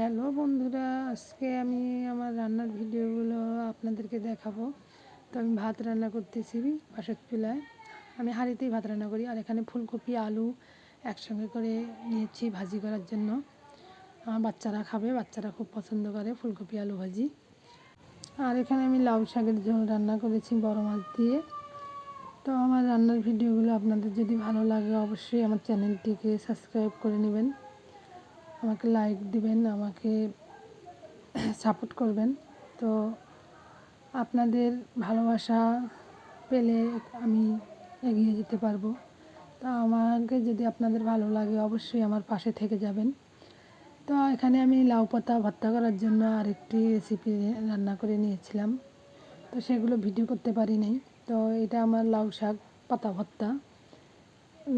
Hello বন্ধুরা, আজকে আমি আমার রান্নার ভিডিওগুলো আপনাদেরকে দেখাবো। তো আমি ভাত রান্না করতেছি বাসার চুলায়। আমি হাঁড়িতেই ভাত রান্না করি, আর এখানে ফুলকপি, আলু একসঙ্গে করে নিয়েছি ভাজি করার জন্য। আমার বাচ্চারা খাবে, বাচ্চারা খুব পছন্দ করে ফুলকপি, আলু ভাজি। আর এখানে আমি লাউ শাকের ঝোল রান্না করেছি বড় মাছ দিয়ে। তো আমার রান্নার ভিডিওগুলো আপনাদের যদি ভালো লাগে, অবশ্যই আমার চ্যানেলটিকে সাবস্ক্রাইব করে নেবেন। আমাকে লাইক দিবেন, আমাকে সাপোর্ট করবেন। তো আপনাদের ভালোবাসা পেলে আমি এগিয়ে যেতে পারব। তো আমাকে যদি আপনাদের ভালো লাগে, অবশ্যই আমার পাশে থেকে যাবেন। তো এখানে আমি লাউ পাতা ভর্তা করার জন্য আরেকটি রেসিপি রান্না করে নিয়েছিলাম। তো সেগুলো ভিডিও করতে পারি নাই। তো এটা আমার লাউ শাক পাতা ভর্তা।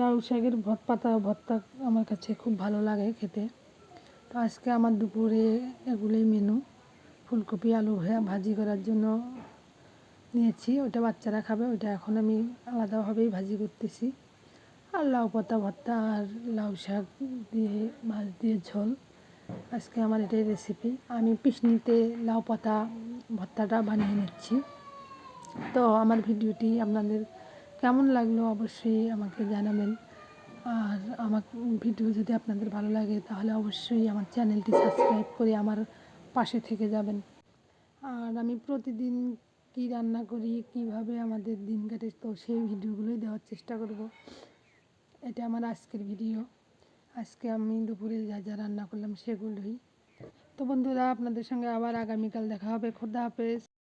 লাউ শাকের পাতা ভর্তা আমার কাছে খুব ভালো লাগে খেতে। তো আজকে আমার দুপুরে এগুলোই মেনু ফুলকপি, আলু ভাজি করার জন্য নিয়েছি। ওটা বাচ্চারা খাবে, ওইটা এখন আমি আলাদাভাবেই ভাজি করতেছি। আর লাউ পাতা, ভর্তা আর লাউ শাক দিয়ে, মাছ দিয়ে ঝোল। আজকে আমার এটাই রেসিপি আমি পিসনিতে লাউ পাতা, ভর্তাটা বানিয়ে নিচ্ছি। তো আমার ভিডিওটি আপনাদের কেমন লাগল অবশ্যই আমাকে জানাবেন। আর আমার ভিডিও যদি আপনাদের ভালো লাগে, তাহলে অবশ্যই আমার চ্যানেলটি সাবস্ক্রাইব করে আমার পাশে থেকে যাবেন। আর আমি প্রতিদিন কি রান্না করি, কীভাবে আমাদের দিন কাটে, তো সেই ভিডিওগুলোই দেওয়ার চেষ্টা করব। এটা আমার আজকের ভিডিও। আজকে আমি দুপুরে যা যা রান্না করলাম সেগুলোই। তো বন্ধুরা, আপনাদের সঙ্গে আবার আগামীকাল দেখা হবে। খোদা হাফেজ।